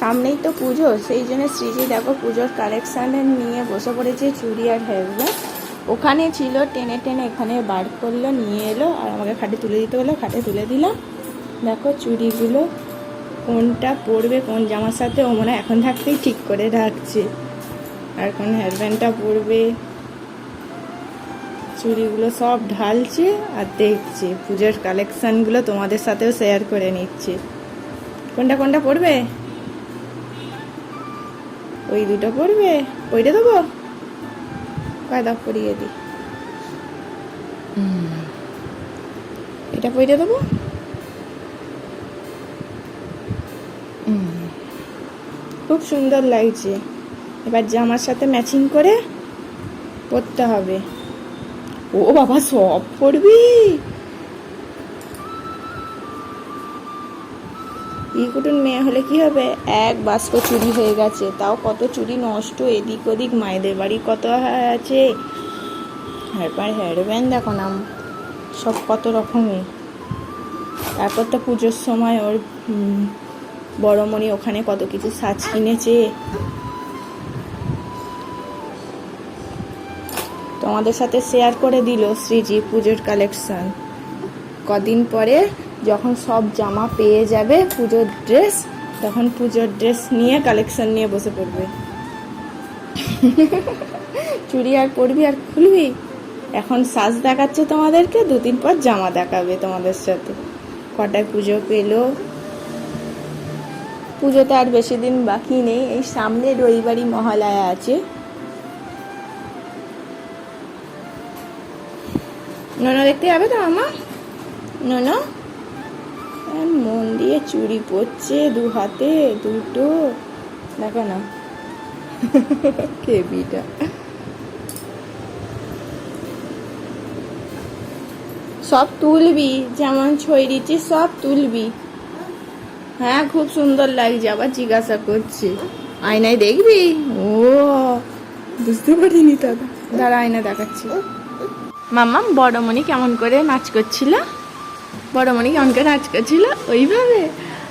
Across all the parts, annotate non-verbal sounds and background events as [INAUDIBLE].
সামনেই তো পুজো, সেই জন্য শ্রীজি দেখো পুজোর কালেকশানে নিয়ে বসে পড়েছে চুড়ি আর হেয়ারব্যান্ড ওখানে ছিল, টেনে টেনে এখানে বার করল, নিয়ে এলো, আর আমাকে খাটে তুলে দিতে হলো খাটে তুলে দিলাম। দেখো চুড়িগুলো, কোনটা পরবে, কোন জামার সাথে, ও মনে এখন থাকতেই ঠিক করে রাখছে। আর কোন হেয়ারব্যান্ডটা পরবে? চুড়িগুলো সব ঢালছে আর দেখছে। পুজোর কালেকশানগুলো তোমাদের সাথেও শেয়ার করে নিচ্ছে। কোনটা কোনটা পড়বে ওই দুটো পড়বে? ওইটা দেবো কয় দাও পরিয়ে দিই হুম। এটা পইরে দেবো। খুব সুন্দর লাগছে। এবার জামার সাথে ম্যাচিং করে পরতে হবে। ও বাবা সব। পড়বি? ইকুটুন মেয়ে হলে কি হবে? এক বাস্ক চুরি হয়ে গেছে। তাও কত চুরি নষ্ট এদিক ওদিক মায়েদের বাড়ি কত আছে? তারপর হেয়ারব্যান্ড দেখো না সব কত রকমের তারপর তো পুজোর সময় ওর উম, বড়মণি ওখানে কত কিছু সাজ কিনেছে। তোমাদের সাথে শেয়ার করে দিল শ্রীজি পুজোর কালেকশন কদিন পরে যখন সব জামা পেয়ে যাবে পুজোর ড্রেস তখন পুজোর ড্রেস নিয়ে কালেকশন নিয়ে বসে পড়বে। [LAUGHS] চুড়ি আর পরবি আর খুলবি? এখন সাজ দেখাচ্ছে তোমাদেরকে দুদিন পর জামা দেখাবে তোমাদের সাথে। কটায় পুজো পেল? পুজোতে আর বেশি দিন বাকি নেই, এই সামনে রবিবারই মহালয়া আছে। নোনো দেখতে যাবে তো মামা? নোনো আর মন দিয়ে চুড়ি পরছে দু হাতে, দুটো। দেখো না। [LAUGHS] কেবিটা। সব তুলবি, যেমন ছই দিচ্ছি সব তুলবি। হ্যাঁ খুব সুন্দর লাগছে, আবার জিজ্ঞাসা করছে। আয়নায় দেখবি? ও, বুঝতে পারিনি দাদা দাঁড়া, আয়না দেখাচ্ছি। মাম্মা, বড়মণি কেমন করে নাচ করছিল? বড়মণি কেমন করে নাচ করছিল, ওইভাবে।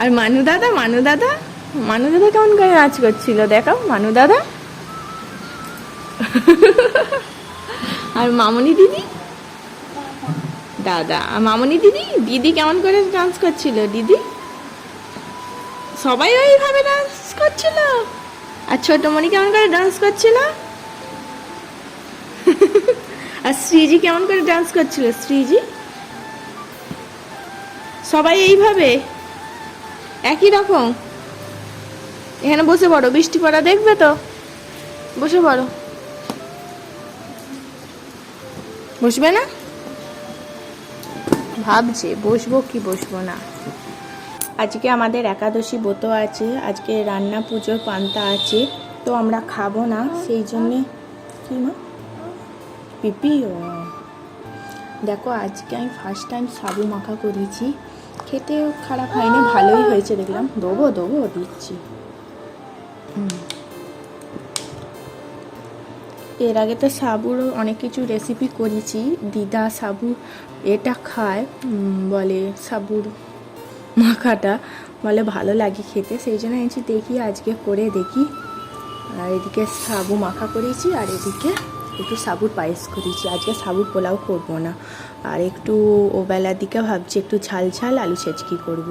আর মানু দাদা মানু দাদা মানু দাদা কেমন করে নাচ করছিল দেখাও, মানু দাদা। আর মামনি দিদি? দাদা, আর মামনি দিদি দিদি কেমন করে ডান্স করছিল, দিদি? সবাই ওইভাবে ডান্স করছিল। আর ছোটমণি কেমন করে ডান্স করছিল? আর শ্রীজি কেমন করে ডান্স করছিল? শ্রীজি? সবাই এইভাবে? একই রকম? এখানে বসে পড়ো, বৃষ্টি পড়া দেখবে তো? বসে পড়ো। বসবে না? ভাবছে, বসবো কি বসবো না। আজকে আমাদের একাদশী ব্রত আছে, আজকে রান্না পুজোর পান্তা আছে, তো আমরা খাব না, সেই জন্যে কি মা? পিপি দেখো, আজকে আমি ফার্স্ট টাইম সাবু মাখা করেছি। খেতেও খারাপ হয়নি, ভালোই হয়েছে, দেখলাম। দেবো দেবো, দিচ্ছি। এর আগে তো সাবুর অনেক কিছু রেসিপি করেছি। দিদা সাবু এটা খায় বলে সাবুর মাখাটা। বলে ভালো লাগে খেতে, সেই জন্য এনেছি। দেখি আজকে করে দেখি। আর এদিকে সাবু মাখা করেছি, আর এদিকে একটু সাবুর পায়েস করেছি। আজকে সাবুর পোলাও করব না। আর একটু ওবেলার দিকে ভাবছি একটু ঝাল ঝাল আলু ছেচকি করব।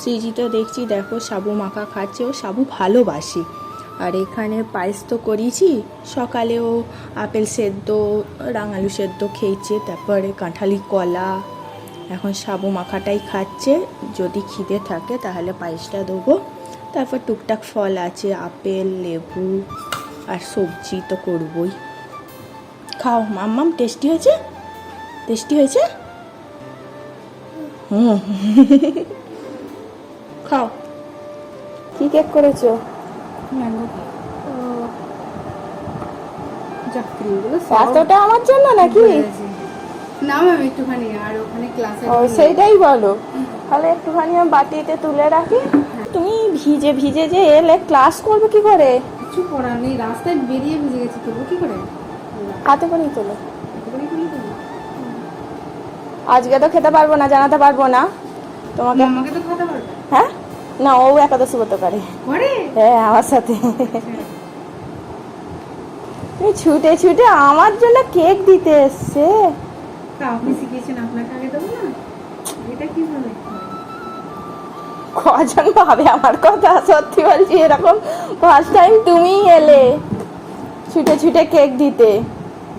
সিজি তো দেখছি, দেখো সাবু মাখা খাচ্ছে, ও সাবু ভালোবাসি। আর এখানে পায়েস তো করেছি সকালেও আপেল সেদ্ধ রাঙালু সেদ্ধ খেয়েছে, তারপরে কাঁঠালি কলা, এখন সাবু মাখাটাই খাচ্ছে। যদি খিদে থাকে তাহলে পায়েসটা দেবো। তারপর টুকটাক ফল আছে, আপেল, লেবু আর সবজি তো করবই। খাও। মাম্মাম টেস্টি হয়েছে? টেস্টি হয়েছে? হুম। [LAUGHS] খাও। কি কেক করেছ? এতটা আমার জন্য নাকি? না ম্যাম একটুখানি আর ওখানে ক্লাসে ও সেইটাই বলো। তাহলে একটুখানি আমি বাটিতে তুলে রাখি। তুমি ভিজে ভিজে যে এলে ক্লাস করবে কি করে? কিছু করার নেই রাস্তায় বেরিয়ে ভিজে গেছি করব কি করে? হাতে করেই তোলো। কি? আজকে তো খেতে পারব না জানাতে পারব না। তোমাকে আমাকে তো খাতে পারবে? হ্যাঁ? না ও একাদশী ব্রত করে। করে? হ্যাঁ আমার সাথে। তুমি ছুটে ছুটে আমার জন্য কেক দিতে এসছে। আপনি শিখিয়েছেন আপনাকে আগে দেবো না? এটা কীভাবে কজন ভাবে আমার কথা? সত্যি বলছি এরকম ফার্স্ট টাইম তুমিই এলে। ছুটে ছুটে কেক দিতে।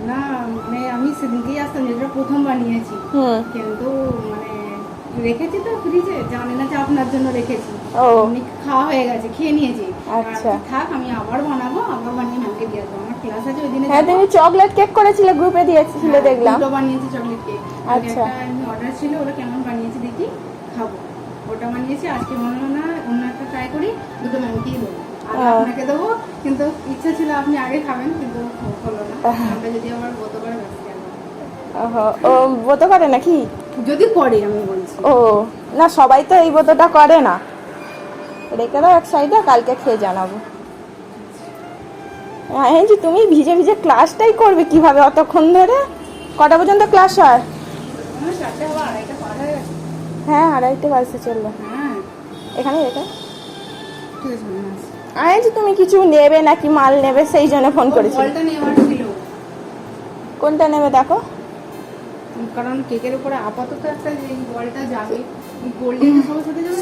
না মানে আমি সেদিনকেই আসতাম যেটা প্রথম বানিয়েছি কিন্তু মানে রেখেছি তো ফ্রিজে জানি না যে আপনার জন্য রেখেছি। খাওয়া হয়ে গেছে খেয়ে নিয়েছি। আচ্ছা। থাক আমি আবার বানাবো আবার বানিয়ে দিয়ে আসব। আমার ক্লাস আছে ওই দিনে হ্যাঁ তুমি চকলেট কেক করেছিলে গ্রুপে দিয়েছিলে দেখলাম। দুটো বানিয়েছি চকলেট কেক আচ্ছা। অর্ডার ছিল ওটা কেমন বানিয়েছি দেখি? খাব। ওটা বানিয়েছি আজকে মনে হলো না অন্য একটা ট্রাই করি দুটো ম্যামকেই দেবো। আর আপনাকে দেবো কিন্তু ইচ্ছা ছিল আপনি আগে খাবেন কিন্তু ও ব্রত করে নাকি? যদি করে আমি বলছি। ও না সবাই তো এই ব্রতটা করে না। রেখে দাও এক সাইডে কালকে খেয়ে জানাব। হ্যাঁ এই যে তুমি ভিজে ভিজে ক্লাসটাই করবে কীভাবে অতক্ষণ ধরে? কটা পর্যন্ত ক্লাস হয়? হয়ে হ্যাঁ আড়াইটে বাজতে চলল। হ্যাঁ। এখানে আসছি। আমি যে তুমি কিছু নেবে নাকি মাল নেবে সেই জন্য ফোন করেছি কোনটা নেবে দেখো? কারণ কেকের উপরে আপাতত একটা বলটা যাবে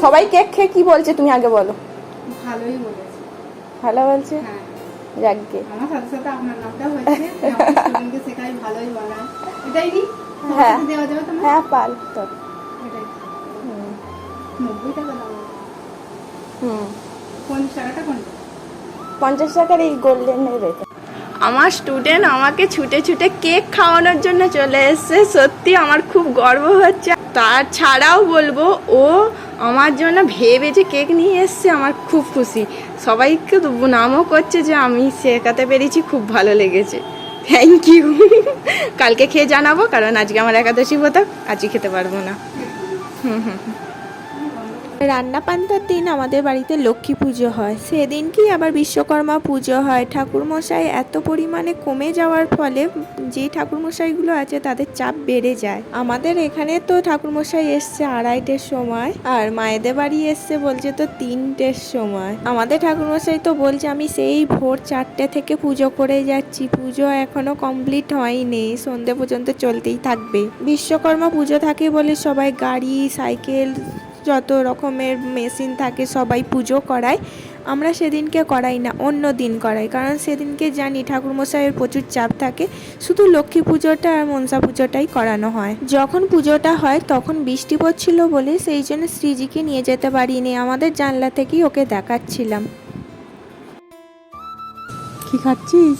সবাই কেক খেয়ে কি বলছে তুমি আগে বলো। ভালোই বলেছে। ভালো বলছে? হ্যাঁ। যাকগে আমার সাথে সাথে আপনার নামটা হয়েছে স্টুডেন্টকে শেখাই ভালোই বানায় এটাই কি? হ্যাঁ। দেওয়া যাবে তোমার? হ্যাঁ পাল তো এটাই। হুম। নব্বই টাকা দাম হুম। পঞ্চাশ টাকাটা কোনটা? পঞ্চাশ টাকার এই গোল্ডেন গোল্ডেনের রেখে আমার স্টুডেন্ট আমাকে ছুটে ছুটে কেক খাওয়ানোর জন্য চলে এসেছে। সত্যি আমার খুব গর্ব হচ্ছে। তার ছাড়াও বলব, ও আমার জন্য ভেবে যে কেক নিয়ে এসছে, আমার খুব খুশি। সবাইকে নামও করছে যে আমি শেখাতে পেরেছি, খুব ভালো লেগেছে। থ্যাংক ইউ কালকে খেয়ে জানাব, কারণ আজকে আমার একাদশী হতো আজকে খেতে পারব না। হুম হুম। রান্না পান্তার দিন আমাদের বাড়িতে লক্ষ্মী পুজো হয়। সেদিনকেই আবার বিশ্বকর্মা পুজো হয়। ঠাকুরমশাই এত পরিমাণে কমে যাওয়ার ফলে যে ঠাকুরমশাইগুলো আছে তাদের চাপ বেড়ে যায়। আমাদের এখানে তো ঠাকুরমশাই এসছে আড়াইটের সময় আর মায়েদের বাড়ি এসছে বলছে তো তিনটের সময়। আমাদের ঠাকুরমশাই তো বলছে, আমি সেই ভোর চারটে থেকে পুজো করে যাচ্ছি। পুজো এখনও কমপ্লিট হয়নি। সন্ধে পর্যন্ত চলতেই থাকবে। বিশ্বকর্মা পুজো থাকে বলে সবাই গাড়ি, সাইকেল যত রকমের মেশিন থাকে সবাই পুজো করায়। আমরা সেদিনকে করাই না, অন্য দিন করাই। কারণ সেদিনকে জানি ঠাকুরমশাইয়ের প্রচুর চাপ থাকে, শুধু লক্ষ্মী পুজোটা আর মনসা পুজোটাই করানো হয়। যখন পুজোটা হয় তখন বৃষ্টি পড়ছিল বলে সেই জন্য শ্রীজিকে নিয়ে যেতে পারিনি, আমাদের জানলা থেকেই ওকে দেখাচ্ছিলাম। কি খাচ্ছিস?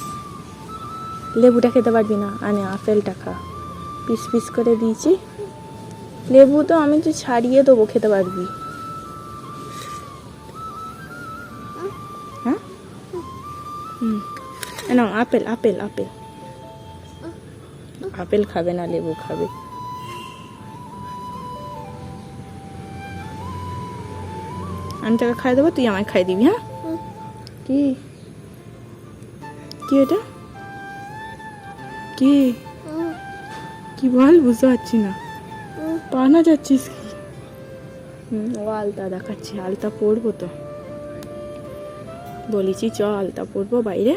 লেবুটা খেতে পারবি না। আনে আপেলটা খা। পিস পিস করে দিয়েছি। লেবু তো আমি তো ছাড়িয়ে দেবো, খেতে পারবি। হ্যাঁ? হুম। Apple apple apple. আপেল খাবে না, লেবু খাবে। আমি তোকে খাই দেবো, তুই আমায় খাই দিবি হ্যাঁ? কি? কি এটা? কি? কি বল, বুঝতে পারছি না। পানা যাচ্ছিস কি? ও আলতা দেখাচ্ছি, আলতা পরবো তো। বলেছি, চ, আলতা পরবো বাইরে।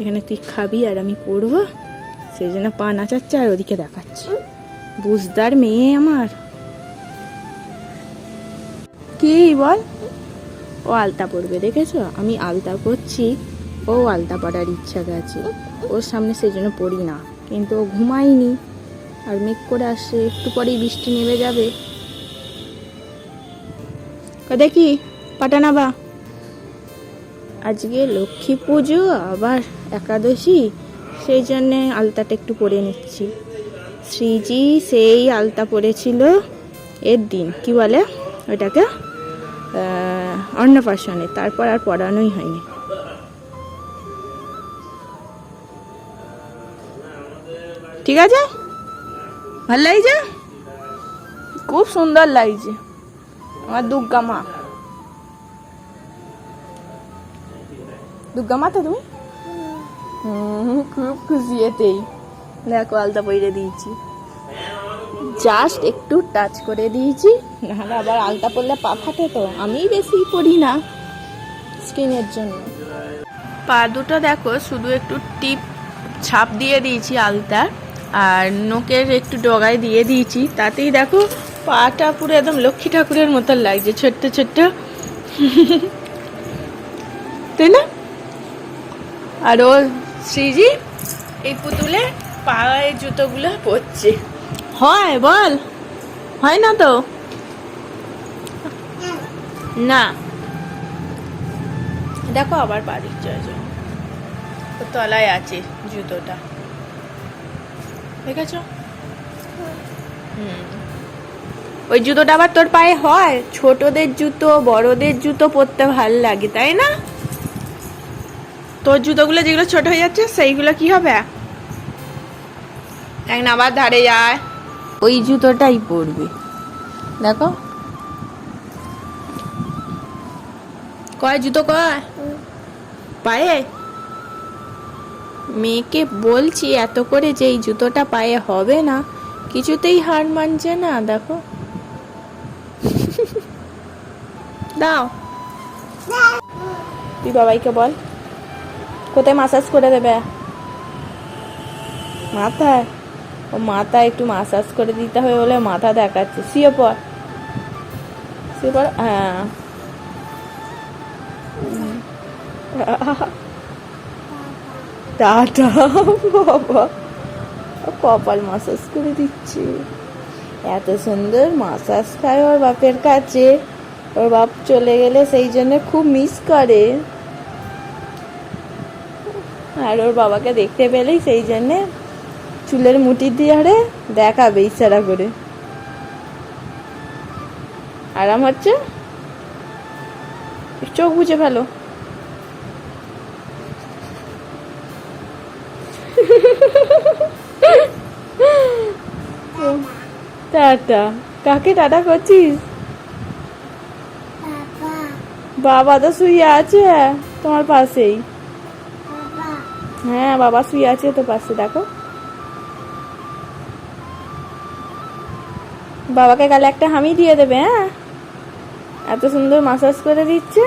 এখানে তুই খাবি আর আমি পরবো। সেই জন্য পা নাচাচ্ছে আর ওদিকে দেখাচ্ছি। বুঝদার মেয়ে আমার। কি বল? ও আলতা পরবে, দেখেছ? আমি আলতা পরছি, ও আলতা পরার ইচ্ছা গেছে ওর সামনে সেই জন্য পড়ি না, কিন্তু ও ঘুমায়নি। আর মেঘ করে আসছে একটু পরেই বৃষ্টি নেমে যাবে। ও দেখি পাটানা বা আজকে লক্ষ্মী পুজো, আবার একাদশী, সেই জন্যে আলতাটা একটু পরে নিচ্ছি। শ্রীজি সেই আলতা পরেছিল এর দিন, কি বলে? ওটাকে অন্নপ্রাশনে, তারপর আর পড়ানোই হয়নি। ঠিক আছে? ভালো লাগছে? খুব সুন্দর লাগছে। আমার দুর্গা মা। দুর্গা মা তো তুমি? খুব খুশি এতেই। দেখো, আলতা পইরে দিয়েছি। জাস্ট একটু টাচ করে দিয়েছি। নাহলে আবার আলতা পরলে পা ফাটে তো। আমি বেশি পড়ি না স্কিনের জন্য। পা দুটো দেখো, শুধু একটু টিপ ছাপ দিয়ে দিয়েছি আলতার। আর নোকের একটু ডগায় দিয়ে দিয়েছি। তাতেই দেখো পাটা পুরো একদম লক্ষ্মী ঠাকুরের মতো লাগছে, ছোট্ট ছোট্ট। তাই না? আর ও শ্রীজি, এই পুতুলে পায়ে জুতোগুলো পরছে। হয়, বল। হয় না তো? না। দেখো আবার বাড়ির ও তলায় আছে জুতোটা। দেখেছ? হুম। ওই জুতোটা আবার তোর পায়ে হয়? ছোটদের জুতো বড়দের জুতো পরতে ভালো লাগে তাই না? তোর জুতোগুলো যেগুলো ছোট হয়ে যাচ্ছে সেইগুলো কি হবে? এখন আবার ধারে যায়। ওই জুতোটাই পরবে। দেখো। কয় জুতো কয়? পায়ে? মেয়েকে বলছি, এত করে যে এই জুতোটা পায়ে হবে না, কিছুতেই হার মানছে না, দেখো। দাও। তুই বাবাইকে বল, কোথায় মাসাজ করে দেবে? মাথায়? ও মাথা একটু মাসাজ করে দিতে হবে বলে মাথা দেখাচ্ছে। শুয়ে পর শুয়ে পর হ্যাঁ। টাটা, বাবা। কপাল মাসাজ করে দিচ্ছে। এত সুন্দর মাসাজ খায় ওর বাপের কাছে। ওর বাপ চলে গেলে সেই জন্য খুব মিস করে। আর ওর বাবাকে দেখতে পেলেই সেই জন্যে চুলের মুটি দিয়ে আরে দেখাবে ইচ্ছারা করে। আরাম হচ্ছে চোখ বুঝে ফেলো। টাটা। কাকে টাটা করছিস? বাবা। তো শুয়ে আছে তোমার পাশেই। হ্যাঁ বাবা শুয়ে আছে তো পাশে দেখো। বাবাকে কালে একটা হামি দিয়ে দেবে হ্যাঁ? এত সুন্দর মাসাজ করে দিচ্ছে।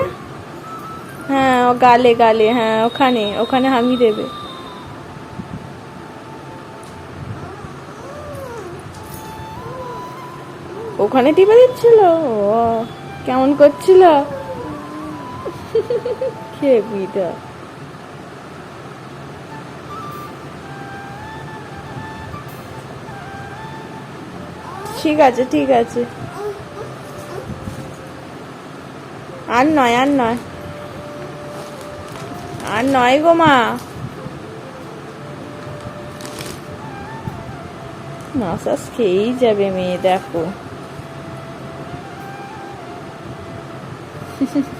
হ্যাঁ ও গালে গালে হ্যাঁ ওখানে ওখানে হামি দেবে। ওখানে টিপে দিচ্ছিল? ও, কেমন করছিল? খেপিটা ঠিক আছে ঠিক আছে। আর নয় আর নয়। আর নয় গো মা। মাসাজ খেয়েই যাবে মেয়ে, দেখো। This [LAUGHS] is